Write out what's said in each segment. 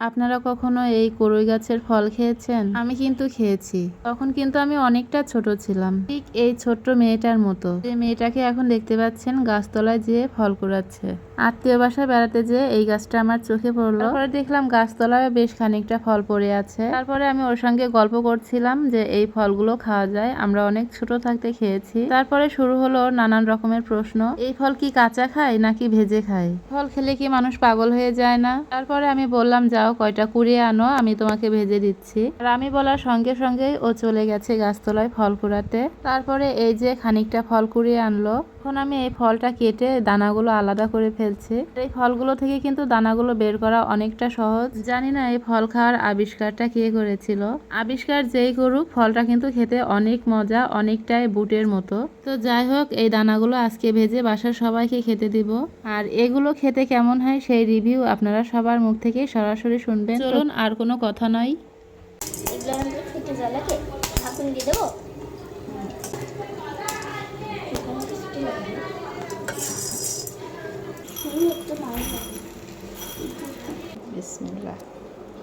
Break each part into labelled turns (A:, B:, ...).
A: আপনারা কখনো এই কড়ই গাছের ফল খেয়েছেন? আমি কিন্তু খেয়েছি। তখন কিন্তু আমি অনেকটা ছোট ছিলাম। ঠিক এই ছোট্ট মেয়েটার মতো। যে মেয়েটাকে এখন দেখতে পাচ্ছেন, গাছতলায় যেয়ে ফল কুড়াচ্ছে। আত্মীয় বাসায় বেড়াতে যেয়ে এই গাছটা আমার চোখে পড়ল। তারপরে দেখলাম গাছতলায় বেশ খানিকটা ফল পড়ে আছে। তারপরে আমি ওর সঙ্গে গল্প করছিলাম যে এই ফলগুলো খাওয়া যায়, আমরা অনেক ছোট থাকতে খেয়েছি। তারপরে শুরু হলো নানান রকমের প্রশ্ন, এই ফল কি কাঁচা খায় নাকি ভেজে খায়? ফল খেলে কি মানুষ পাগল হয়ে যায় না? তারপরে আমি বললাম, যাও কয়টা কুড়িয়ে আনো, আমি তোমাকে ভেজে দিচ্ছি। আর আমি বলার সঙ্গে সঙ্গেই ও চলে গেছে গাছতলায় ফল কুড়াতে। তারপরে এই যে খানিকটা ফল কুড়িয়ে আনলো এখন আমি এই ফলটা কেটে দানাগুলো আলাদা করে ফেলছি। এই ফলগুলো থেকে কিন্তু দানাগুলো বের করা অনেকটা সহজ। জানি না এই ফল খাওয়ার আবিষ্কারটা কে করেছিল। আবিষ্কার যেই করুক ফলটা কিন্তু খেতে অনেক মজা অনেকটাই বুটের মতো। তো যাই হোক এই দানাগুলো আজকে ভেজে বাসার সবাইকে খেতে দিব। আর এগুলো খেতে কেমন হয় সেই রিভিউ আপনারা সবার মুখ থেকে সরাসরি শুনবেন। চলুন আর কোনো কথা নয়।
B: এগুলো জ্বালাকে ঢাকুন দিয়ে দেবো?
A: বিসমিল্লাহ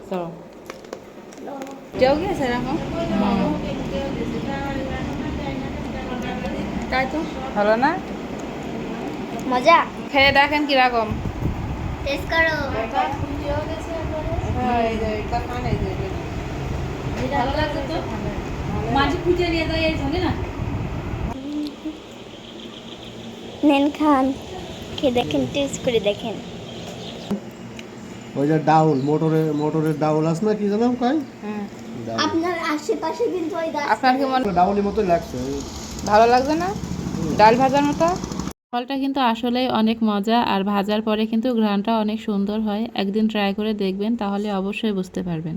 A: চলো যাও গিয়েছে এখন
B: তাই তো
A: ভালো না
B: মজা
A: খেয়ে দেখেন কীরকম
B: টেস্ট করো। নেন খান। খেয়ে দেখেন টেস্ট করে দেখেন।
C: ওই যে ডাউল মোটরের মোটরের ডাউল আছে না কি জানাম কয়?
B: আপনার আশেপাশে কিন্তু ওই গাছ
A: আপনার কি মনে
C: ডাউলের মতোই লাগছে।
A: ভালো লাগছে না? ডাল ভাজার মতো? ফলটা কিন্তু আসলেই অনেক মজা আর ভাজার পরে কিন্তু ঘ্রাণটা অনেক সুন্দর হয়। একদিন ট্রাই করে দেখবেন তাহলে অবশ্যই বুঝতে পারবেন।